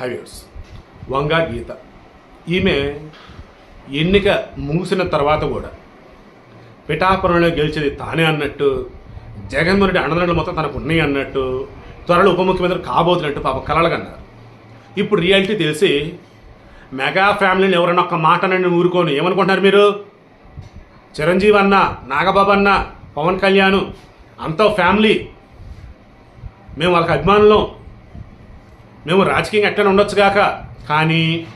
హైవేర్స్ వంగా గీత ఈమె ఎన్నిక ముగిసిన తర్వాత కూడా పిఠాపురంలో గెలిచేది తానే అన్నట్టు జగన్మోహన్ రెడ్డి అండదండలు మొత్తం తనకు ఉన్నాయి అన్నట్టు త్వరలో ఉప ముఖ్యమంత్రి కాబోతున్నట్టు పాప కలలుగన్నారు ఇప్పుడు రియాలిటీ తెలిసి మెగా ఫ్యామిలీని ఎవరైనా ఒక్క మాట నన్ను ఊరుకోను ఏమనుకుంటున్నారు మీరు? చిరంజీవి అన్న నాగబాబు అన్న పవన్ కళ్యాణ్ అంతా ఫ్యామిలీ మేము వాళ్ళకి అభిమానులం. మేము రాజకీయంగా ఎట్లా ఉండొచ్చు కాక కానీ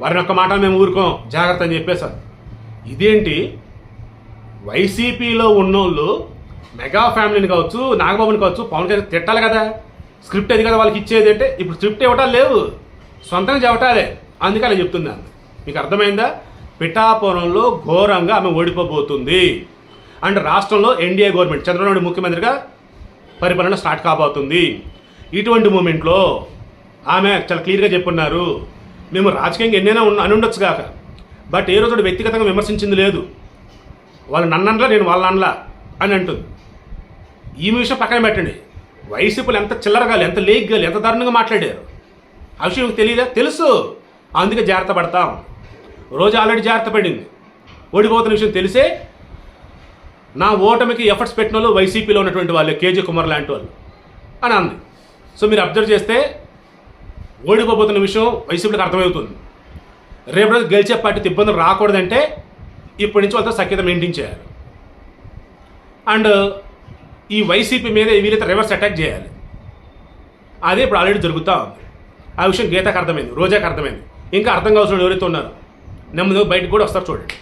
వారిని ఒక్క మాట మేము ఊరుకోం. జాగ్రత్త అని చెప్పేశారు ఇదేంటి? వైసీపీలో ఉన్నోళ్ళు మెగా ఫ్యామిలీని కావచ్చు నాగబాబుని కావచ్చు పవన్ కళ్యాణ్ తిట్టాలి కదా. స్క్రిప్ట్ అది కదా వాళ్ళకి ఇచ్చేది అంటే ఇప్పుడు స్క్రిప్ట్ ఇవ్వటాలు లేవు. సొంతంగా చెప్పటాలే. అందుకే అలా చెప్తున్నాను. మీకు అర్థమైందా? పిఠాపురంలో ఘోరంగా ఆమె ఓడిపోబోతుంది. అండ్ రాష్ట్రంలో ఎన్డీఏ గవర్నమెంట్ చంద్రబాబు ముఖ్యమంత్రిగా పరిపాలన స్టార్ట్ కాబోతుంది. ఇటువంటి మూమెంట్లో ఆమె చాలా క్లియర్గా చెప్పున్నారు. మేము రాజకీయంగా ఎన్నైనా ఉన్న అని ఉండొచ్చు కాక బట్ ఏ రోజు వ్యక్తిగతంగా విమర్శించింది లేదు. వాళ్ళు నన్నలా నేను వాళ్ళ నన్నలా అని అంటుంది. ఈ విషయం పక్కన పెట్టండి. వైసీపీలు ఎంత చిల్లరగాలి ఎంత లేగ్గాలి ఎంత దారుణంగా మాట్లాడారు. ఆ విషయం తెలియదా? తెలుసు. అందుకే జాగ్రత్త పడతాం. రోజు ఆల్రెడీ జాగ్రత్త పడింది. ఓడిపోతున్న విషయం తెలిసే నా ఓటమికి ఎఫర్ట్స్ పెట్టిన వాళ్ళు వైసీపీలో ఉన్నటువంటి వాళ్ళు కేజీ కుమార్ లాంటి వాళ్ళు. అని అంది. సో మీరు అబ్జర్వ్ చేస్తే ఓడిపోబోతున్న విషయం వైసీపీలకు అర్థమవుతుంది. రేపు రోజు గెలిచే పార్టీకి ఇబ్బందులు రాకూడదంటే ఇప్పటి నుంచి వాళ్ళతో సఖ్యత మెయింటైన్ చేయాలి. అండ్ ఈ వైసీపీ మీద వీలైతే రివర్స్ అటాక్ చేయాలి. అదే ఇప్పుడు ఆల్రెడీ జరుగుతూ ఉంది. ఆ విషయం గీతకు అర్థమైంది రోజాకు అర్థమైంది. ఇంకా అర్థం కావాల్సిన ఎవరైతే ఉన్నారు నెమ్మదిగా బయటకు కూడా వస్తారు చూడండి.